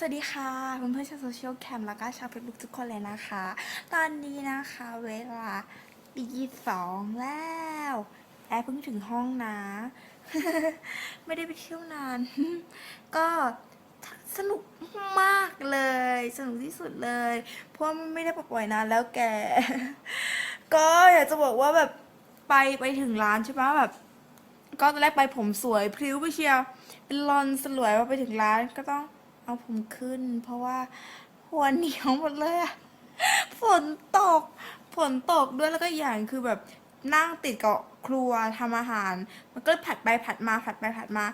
สวัสดีค่ะเพื่อนๆชาวโซเชียลแคมแล้วก็ชาวเฟซบุ๊กทุกคนเลยนะคะ ตอนนี้นะคะเวลาตีสองแล้วแอร์เพิ่งถึงห้องนะ ไม่ได้ไปเที่ยวนาน ก็สนุกมากเลย สนุกที่สุดเลย เพราะไม่ได้ปล่อยนานแล้วแก ก็อยากจะบอกว่าแบบไปไปถึงร้านใช่ปะแบบก็ตอนแรกไปผมสวยพริ้วไปเชียวเป็นลอนสลวยพอไปถึงร้านก็ต้อง เอาผมขึ้น เพราะว่าหัวเหนียวหมดเลยอะฝนตก ฝนตกด้วยแล้วก็อย่างคือแบบนั่งติดกับครัวทำอาหาร มันก็ผัดไปผัดมาผัดไปผัดมา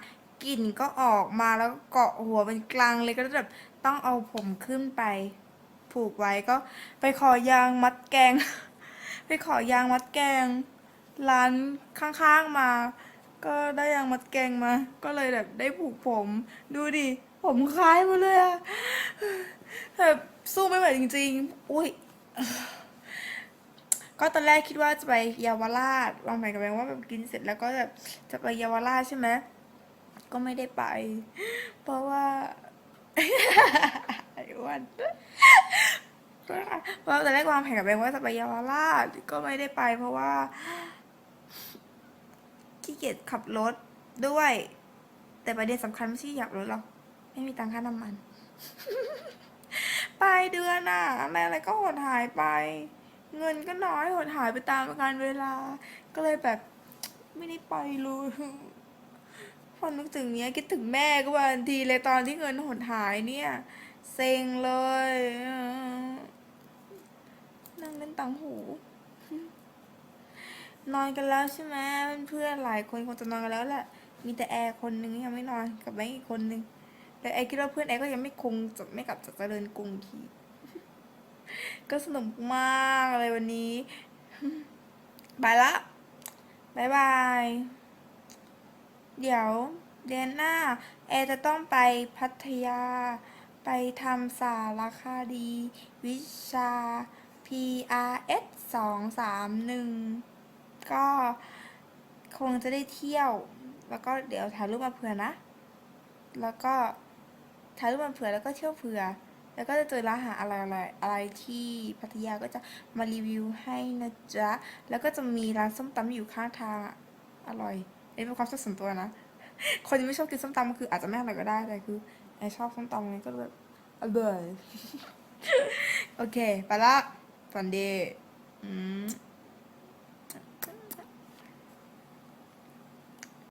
กลิ่นก็ออกมาแล้วก็เกาะหัวเป็นกลางเลยก็แบบต้องเอาผมขึ้นไป ผูกไว้ก็ ไปขอยางมัดแกง ไปขอยางมัดแกง ร้านข้างๆมา ก็ได้ยางมัดแกงมา ก็เลยแบบได้ผูกผม ดูดิ ผมคล้ายหมาเลยอะแบบสู้ไม่ไหวจริง ๆ อุ้ยก็ตอนแรกคิดว่าจะไปเยาวราชวางแผนกับแบงว่าแบบกินเสร็จแล้วก็แบบจะไปเยาวราชใช่ไหมก็ไม่ได้ไป เพราะว่าไอ้วันเพราะตอนแรกวางแผนกับแบงว่าจะไปเยาวราชก็ไม่ได้ไป เพราะว่าขี้เกียจขับรถด้วย แต่ประเด็นสำคัญไม่ใช่อยากรถหรอก ไม่มีตังค่าน้ำมัน ปลายเดือนอะอะไรอะไรก็หดหายไป เงินก็น้อยหดหายไปตามกาลเวลา ก็เลยแบบไม่ได้ไปเลยพอนึกถึงเนี้ยคิดถึงแม่ก็วันทีเลยตอนที่เงินหดหายเนี่ย เซ็งเลย นั่งเล่นตังหู นอนกันแล้วใช่ไหมเพื่อนๆหลายคนคงจะนอนกันแล้วแหละมีแต่แอร์คนนึงยังไม่นอนกับแบงค์อีกคนนึง แต่แอคิดว่าเพื่อนแอก็ยังไม่คงจะไม่กลับจากเจริญกรุงทีก็สนุกมากเลยวันนี้ไปละบายบาย เดี๋ยวเดือนหน้า แอจะต้องไปพัทยา ไปทำสารคาดี วิชา PRS สองสามหนึ่งก็คงจะได้เที่ยว แล้วก็เดี๋ยวถ่ายรูปมาเผื่อนะ แล้วก็ ถ่ายรูปมาเผื่อแล้วก็เที่ยวเผื่อ แล้วก็จะเจอร้านอาหารอะไรอะไรอะไรที่พัทยาก็จะมารีวิวให้นะจ๊ะ แล้วก็จะมีร้านส้มตำอยู่ข้างทางอร่อยอันนี้เป็นความชอบส่วนตัวนะ คนที่ไม่ชอบกินส้มตำคืออาจจะไม่อร่อยก็ได้แต่คือไอชอบส้มตำไงก็เลยแบบอร่อยโอเค ไปละฝันดีอืม